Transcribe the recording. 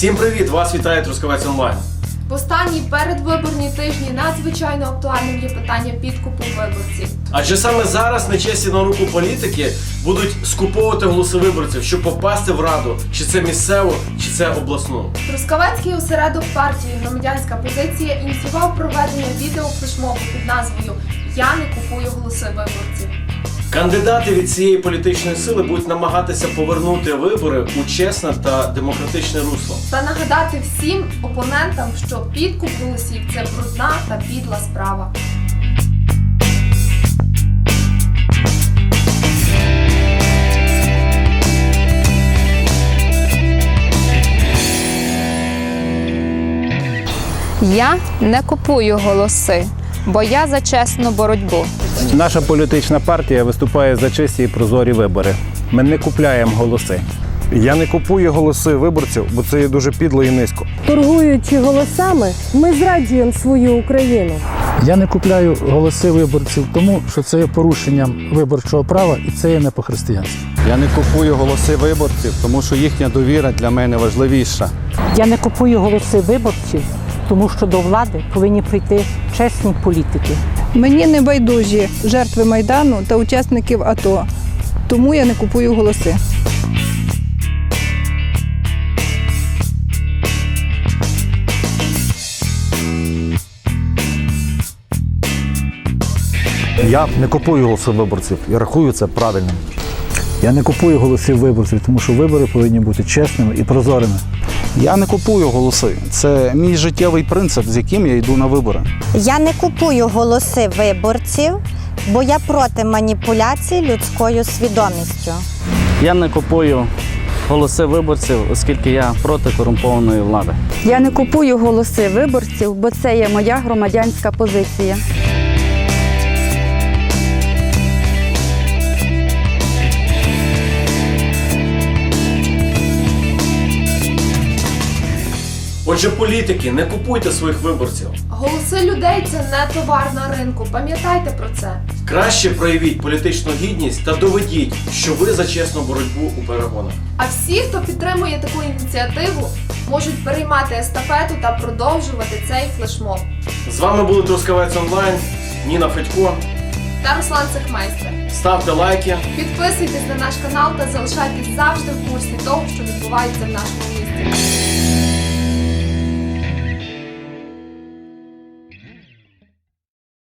Всім привіт! Вас вітає Трускавець онлайн. В останні передвиборні тижні надзвичайно актуальним є питання підкупу виборців. Адже саме зараз нечесні на руку політики будуть скуповувати голоси виборців, щоб попасти в раду, чи це місцеву, чи це обласну. Трускавецький осередок партії громадянська позиція ініціював проведення відео флешмобу під назвою Я не купую голоси виборців. Кандидати від цієї політичної сили будуть намагатися повернути вибори у чесне та демократичне русло. Та нагадати всім опонентам, що підкуп голосів це брудна та підла справа. Я не купую голоси, бо я за чесну боротьбу. Наша політична партія виступає за чисті і прозорі вибори. Ми не купляємо голоси. Я не купую голоси виборців, бо це є дуже підло і низько. Торгуючи голосами, ми зраджуємо свою Україну. Я не купляю голоси виборців, тому що це є порушенням виборчого права і це є не по-християнськи. Я не купую голоси виборців, тому що їхня довіра для мене важливіша. Я не купую голоси виборців, тому що до влади повинні прийти чесні політики. Мені не байдужі жертви майдану та учасників АТО, тому я не купую голоси. Я не купую голоси виборців і рахую це правильним. Я не купую голосів виборців, тому що вибори повинні бути чесними і прозорими. Я не купую голоси. Це мій життєвий принцип, з яким я йду на вибори. Я не купую голоси виборців, бо я проти маніпуляцій людською свідомістю. Я не купую голоси виборців, оскільки я проти корумпованої влади. Я не купую голоси виборців, бо це є моя громадянська позиція. Отже, політики, не купуйте своїх виборців. Голоси людей це не товар на ринку. Пам'ятайте про це. Краще проявіть політичну гідність та доведіть, що ви за чесну боротьбу у перегонах. А всі, хто підтримує таку ініціативу, можуть переймати естафету та продовжувати цей флешмоб. З вами були Трускавець онлайн, Ніна Федько. Та Руслан Цехмейстер. Ставте лайки. Підписуйтесь на наш канал та залишайтесь завжди в курсі того, що відбувається в нашому місті.